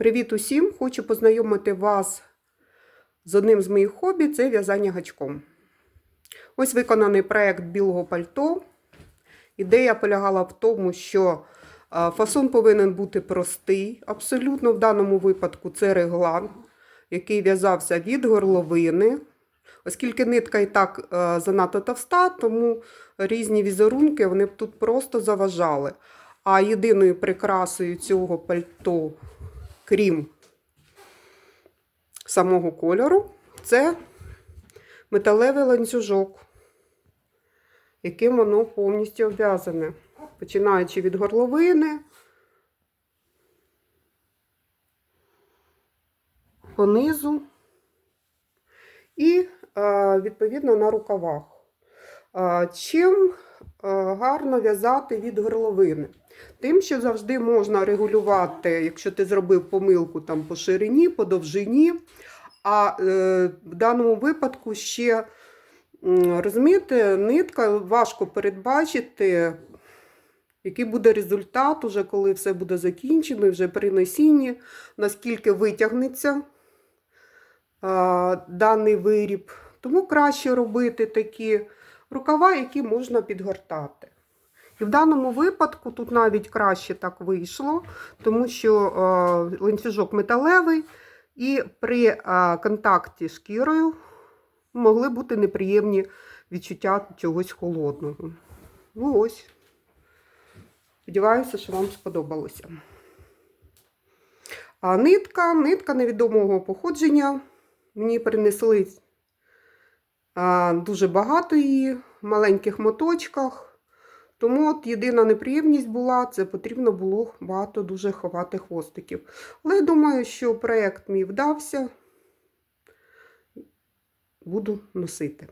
Привіт усім! Хочу познайомити вас з одним з моїх хобі це в'язання гачком. Ось виконаний проєкт білого пальто. Ідея полягала в тому, що фасон повинен бути простий. Абсолютно в даному випадку це реглан, який в'язався від горловини. Оскільки нитка і так е, занадто товста, тому різні візерунки вони б тут просто заважали. А єдиною прикрасою цього пальто, крім самого кольору, це металевий ланцюжок, яким воно повністю обв'язане. Починаючи від горловини, понизу і е, відповідно на рукавах. Чим гарно в'язати від горловини? Тим, що завжди можна регулювати, якщо ти зробив помилку там по ширині, по довжині. А е, в даному випадку ще, розумієте, нитка важко передбачити, який буде результат, уже коли все буде закінчено, вже при носінні, наскільки витягнеться а, даний виріб. Тому краще робити такі рукава, які можна підгортати. І в даному випадку тут навіть краще так вийшло, тому що е, ланцюжок металевий, і при е, контакті з шкірою могли бути неприємні відчуття чогось холодного. Ну ось. Сподіваюся, що вам сподобалося. А нитка, нитка невідомого походження. Мені принесли дуже багато її в маленьких моточках. Тому от єдина неприємність була, це потрібно було багато дуже ховати хвостиків. Але я думаю, що проєкт мій вдався, буду носити.